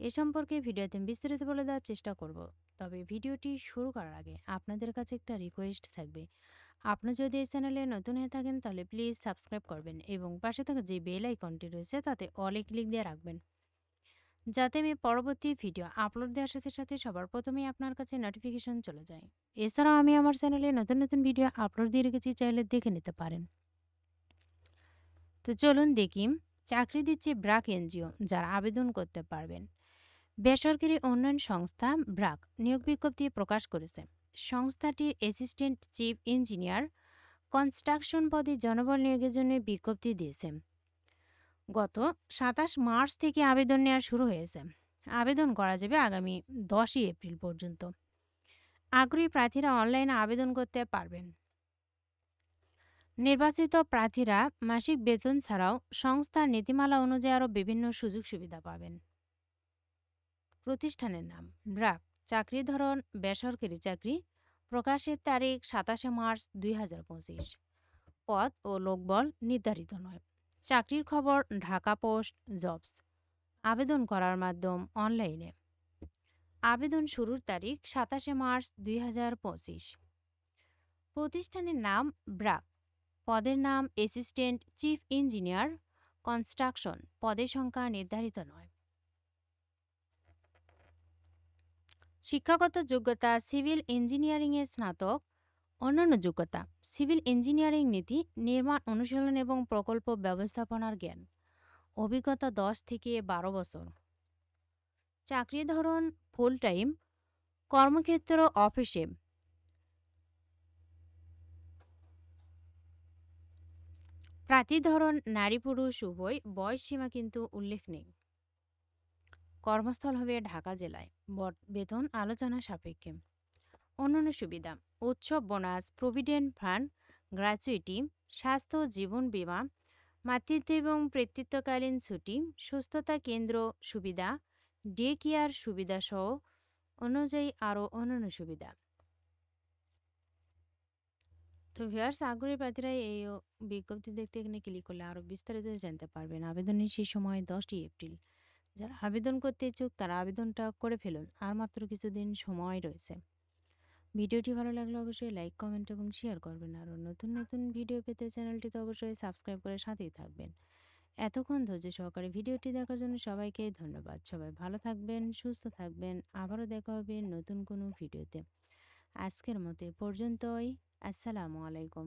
এ সম্পর্কে ভিডিওতে বিস্তারিত বলে দেওয়ার চেষ্টা করব। তবে ভিডিওটি শুরু করার আগে আপনাদের কাছে একটা রিকোয়েস্ট থাকবে। আপনি যদি এই চ্যানেলে নতুন হয়ে থাকেন, তাহলে প্লিজ সাবস্ক্রাইব করবেন এবং পাশে থাকা যে বেল আইকনটি রয়েছে, তাতে অলে ক্লিক দিয়ে রাখবেন। যাতে আমি পরবর্তী ভিডিও আপলোড দেওয়ার সাথে সাথে সবার প্রথমেই আপনার কাছে নোটিফিকেশন চলে যায়। এছাড়াও আমি আমার চ্যানেলে নতুন নতুন ভিডিও আপলোড দিয়ে রেখেছি, চাইলে দেখে নিতে পারেন। তো চলুন দেখি, চাকরি দিচ্ছে ব্রাক এনজিও, যারা আবেদন করতে পারবেন। বেসরকারি উন্নয়ন সংস্থা ব্রাক নিয়োগ বিজ্ঞপ্তি প্রকাশ করেছে। সংস্থাটির অ্যাসিস্ট্যান্ট চিফ ইঞ্জিনিয়ার কনস্ট্রাকশন পদে জনবল নিয়োগের জন্য বিজ্ঞপ্তি দিয়েছে। গত সাতাশ মার্চ থেকে আবেদন নেওয়া শুরু হয়েছে। আবেদন করা যাবে আগামী দশই এপ্রিল পর্যন্ত। আগ্রহী প্রার্থীরা অনলাইনে আবেদন করতে পারবেন। নির্বাচিত প্রার্থীরা মাসিক বেতন ছাড়াও সংস্থার নীতিমালা অনুযায়ী আরও বিভিন্ন সুযোগ সুবিধা পাবেন। প্রতিষ্ঠানের নাম। ব্রাক চাকরি ধরন, বেসরকারি চাকরি, প্রকাশের তারিখ সাতাশে মার্চ দুই হাজার পঁচিশ। পদ ও লোকবল নির্ধারিত নয়। চাকরির খবর, ঢাকা পোস্ট, জবস। আবেদন করার মাধ্যম অনলাইনে। আবেদন শুরুর তারিখ সাতাশে মার্চ দুই হাজার পঁচিশ। প্রতিষ্ঠানের নাম ব্রাক পদের নাম অ্যাসিস্ট্যান্ট, চিফ ইঞ্জিনিয়ার, কনস্ট্রাকশন। পদের সংখ্যা নির্ধারিত নয়। শিক্ষাগত যোগ্যতা, সিভিল ইঞ্জিনিয়ারিংয়ে স্নাতক, অন্যান্য যোগ্যতা, সিভিল ইঞ্জিনিয়ারিং নীতি, নির্মাণ অনুশীলন এবং প্রকল্প ব্যবস্থাপনার জ্ঞান। অভিজ্ঞতা দশ থেকে বারো বছর। চাকরি ধরন ফুল টাইম কর্মক্ষেত্র অফিসে প্রার্থী ধরন নারী পুরুষ উভয়, বয়স সীমা কিন্তু উল্লেখ নেই। কর্মস্থল হবে ঢাকা জেলায়। বেতন আলোচনা সাপেক্ষে। অন্যান্য সুবিধা, উৎসব, বোনাস, প্রভিডেন্ট ফান্ড, গ্র্যাচুইটি, স্বাস্থ্য, জীবন বীমা, মাতৃত্ব এবং কৃতিত্বকালীন ছুটি, সুস্থতা কেন্দ্র সুবিধা, ডে কেয়ার সুবিধা সহ অনুযায়ী আরও অন্যান্য সুবিধা। তো ভিউয়ার্স, আগ্রহী প্রার্থীরা এই বিজ্ঞপ্তি দেখতে এখানে ক্লিক করলে আরও বিস্তারিত জানতে পারবেন। আবেদনের সেই সময় দশই এপ্রিল। যারা আবেদন করতে ইচ্ছুক তারা আবেদনটা করে ফেলুন। আর মাত্র কিছুদিন সময় রয়েছে। ভিডিওটি ভালো লাগলে অবশ্যই লাইক, কমেন্ট এবং শেয়ার করবেন। আরও নতুন নতুন ভিডিও পেতে চ্যানেলটি তো অবশ্যই সাবস্ক্রাইব করে সাথেই থাকবেন। এতক্ষণ ধৈর্য সহকারে ভিডিওটি দেখার জন্য সবাইকে ধন্যবাদ। সবাই ভালো থাকবেন, সুস্থ থাকবেন। আবারও দেখা হবে নতুন কোনো ভিডিওতে। আজকের মতো পর্যন্তই। আসসালামু আলাইকুম।